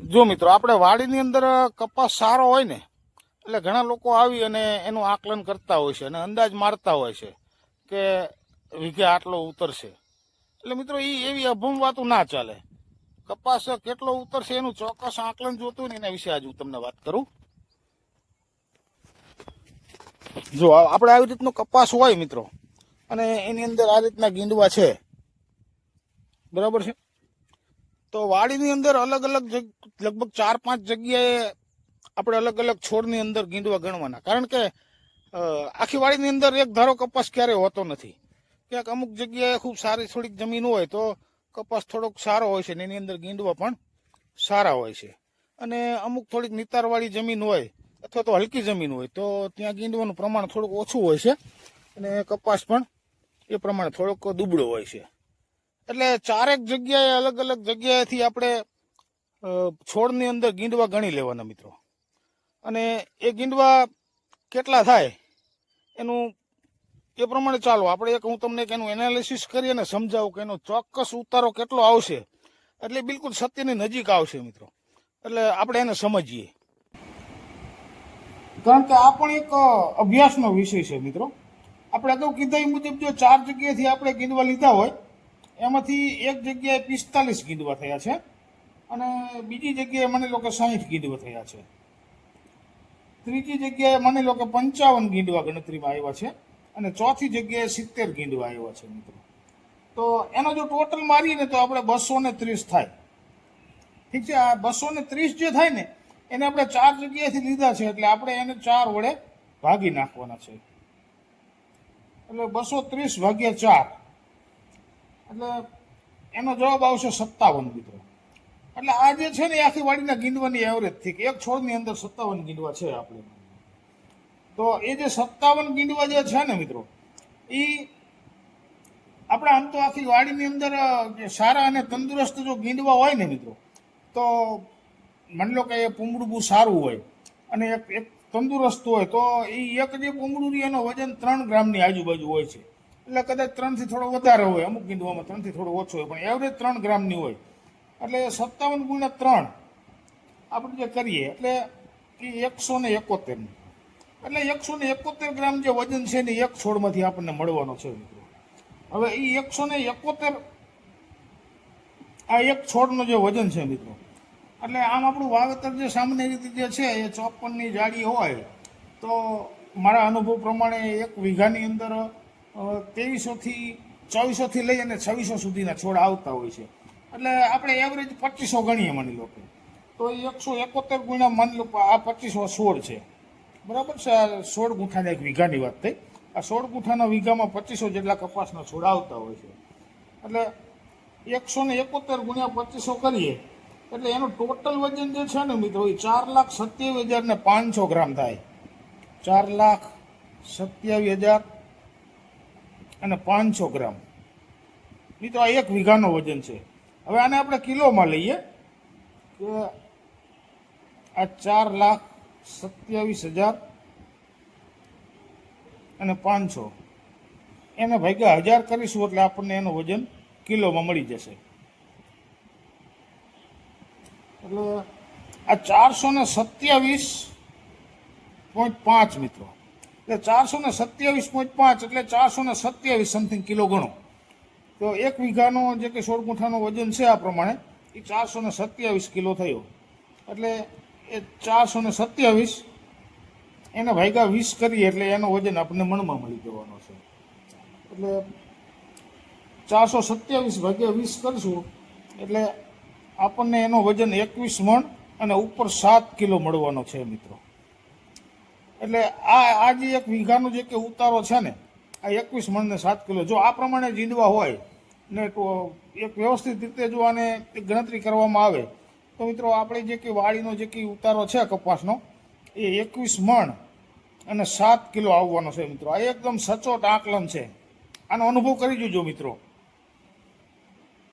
જો મિત્રો, આપણે વાડીની અંદર કપાસ સારો હોય ને, એટલે ઘણા લોકો આવી અને એનું આકલન કરતા હોય છે અને અંદાજ મારતા હોય છે કે વીઘે આટલો ઉતરશે. એટલે મિત્રો એ એવી અભમ વાતો ના ચાલે. કપાસ કેટલો ઉતરશે એનું ચોક્કસ આકલન જોતું ને એના વિશે આજે હું તમને વાત કરું. જો આપણે આવી રીતનો કપાસ હોય મિત્રો, અને એની અંદર આ રીતના ગીંડવા છે. બરાબર છે? તો વાડીની અંદર અલગ અલગ લગભગ ચાર પાંચ જગ્યાએ આપણે અલગ અલગ છોડની અંદર ગીંડવા ગણવાના. કારણ કે આખી વાડીની અંદર એક ધારો કપાસ ક્યારેય હોતો નથી. ક્યાંક અમુક જગ્યાએ ખૂબ સારી થોડીક જમીન હોય તો કપાસ થોડોક સારો હોય છે ને એની અંદર ગીંડવા પણ સારા હોય છે. અને અમુક થોડીક નિતારવાળી જમીન હોય અથવા તો હલકી જમીન હોય તો ત્યાં ગીંડવાનું પ્રમાણ થોડુંક ઓછું હોય છે અને કપાસ પણ એ પ્રમાણે થોડોક દુબળો હોય છે. એટલે ચારેક જગ્યાએ અલગ અલગ જગ્યાએથી આપણે છોડની અંદર ગીંડવા ગણી લેવાના મિત્રો. અને એ ગીંડવા કેટલા થાય એનું, એ પ્રમાણે ચાલો, આપણે એક હું તમને એનું એનાલિસિસ કરી અને સમજાવું કે એનો ચોક્કસ ઉતારો કેટલો આવશે. એટલે બિલકુલ સત્યની નજીક આવશે મિત્રો. એટલે આપણે એને સમજીએ. કારણ કે આ પણ એક અભ્યાસનો વિષય છે મિત્રો. આપણે અગાઉ કીધા એ મુજબ જો ચાર જગ્યાએથી આપણે ગીંડવા લીધા હોય એમાંથી એક જગ્યાએ પિસ્તાલીસ ગીંડવા થયા છે અને બીજી જગ્યાએ માની લો કે સાહીઠ ગીંડવા થયા છે. ત્રીજી જગ્યાએ માની લો કે પંચાવન ગીંડવા ગણતરીમાં આવ્યા છે અને ચોથી જગ્યાએ સિત્તેર ગીંડવા આવ્યા છે મિત્રો. તો એનો જો ટોટલ મારીએ તો આપણે બસો ને ત્રીસ થાય. ઠીક છે? આ બસો ને ત્રીસ જે થાય ને, એને આપણે ચાર જગ્યાએથી લીધા છે એટલે આપણે એને ચાર વડે ભાગી નાખવાના છે. એટલે બસો ત્રીસ ભાગ્યા ચાર. એટલે એનો જવાબ આવશે સત્તાવન મિત્રો. એટલે આ જે છે ને આખી વાડીના ગીંડવાની એવરેજથી એક છોડની અંદર સત્તાવન ગીંડવા છે આપણે. તો એ જે સત્તાવન ગીંડવા જે છે ને મિત્રો, એ આપણે આમ તો આખી વાડીની અંદર સારા અને તંદુરસ્ત જો ગીંડવા હોય ને મિત્રો, તો માની લો કે એ પૂમડું સારું હોય અને એક એક તંદુરસ્ત હોય, તો એ એક જે પૂમડું એનો વજન ત્રણ ગ્રામની આજુબાજુ હોય છે. એટલે કદાચ ત્રણથી થોડો વધારે હોય, અમુક ગીંડવામાં ત્રણથી થોડો ઓછો હોય, પણ એવરેજ ત્રણ ગ્રામની હોય. એટલે સત્તાવન ગુણ્યા ત્રણ આપણે જે કરીએ, એટલે એ એકસો ને એકોતેર એટલે એકસો ને એકોતેર ગ્રામ જે વજન છે ને એક છોડમાંથી આપણને મળવાનો છે, મિત્રો. હવે એ એકસો ને એકોતેર આ એક છોડનો જે વજન છે, મિત્રો. એટલે આમ આપણું વાવેતર જે સામાન્ય રીતે જે છે, એ ચોપનની જાડી હોય, તો મારા અનુભવ પ્રમાણે એક વીઘાની અંદર ત્રેવીસોથી, ચોવીસોથી લઈ અને છવ્વીસો સુધીના છોડ આવતા હોય છે. એટલે આપણે એવરેજ પચીસો ગણીએ માની લો તો એકસો એકોતેર ગુણ્યા માની લો આ પચીસો છોડ છે. બરાબર છે? આ સોળ ગુંઠાના એક વીઘાની વાત થઈ. આ સોળ ગુંઠાના વીઘામાં પચીસો જેટલા કપાસના છોડ આવતા હોય છે. એટલે એકસો ને એકોતેર ગુણ્યા પચીસો કરીએ. એટલે એનું ટોટલ વજન જે છે ને મિત્રો, એ ચાર લાખ સત્યાવીસ હજાર ને પાંચસો ગ્રામ થાય. ચાર લાખ સત્યાવીસ હજાર અને પાંચસો ગ્રામ. મિત્રો આ એક વીઘાનો વજન છે. હવે આને આપણે કિલોમાં લઈએ કે આ ચાર લાખ સત્યાવીસ હજાર અને પાંચસો. એને ભાગ્યા હજાર કરીશું એટલે આપણને એનું વજન કિલોમાં મળી જશે. એટલે આ ચારસો ને સત્યાવીસ પોઈન્ટ પાંચ મિત્રો. એટલે ચારસો ને સત્યાવીસ પોઈન્ટ પાંચ એટલે ચારસો ને સત્યાવીસ સમથિંગ કિલો ગણો. તો એક વીઘાનો જે કે સોળગુંઠાનો વજન છે આ પ્રમાણે, એ ચારસો ને સત્યાવીસ કિલો થયો. એટલે એ ચારસો ને સત્યાવીસ, એને ભાગ્યા વીસ કરીએ એટલે એનો વજન આપણને મણમાં મળી જવાનો છે. એટલે ચારસો સત્યાવીસ ભાગ્યા વીસ કરશું, એટલે આપણને એનો વજન એકવીસ મણ અને ઉપર સાત કિલો મળવાનો છે, મિત્રો. એટલે આ આ જે એક વીઘાનો જે કે ઉતારો છે ને, આ એકવીસ મણને સાત કિલો, જો આ પ્રમાણે જીંડવા હોય ને તો એક વ્યવસ્થિત રીતે જો આને ગણતરી કરવામાં આવે, તો મિત્રો આપણે જે કે વાડીનો જે કે ઉતારો છે કપાસનો, એ એકવીસ મણ અને સાત કિલો આવવાનો છે મિત્રો. આ એકદમ સચોટ આકલન છે. આનો અનુભવ કરી જોજો મિત્રો.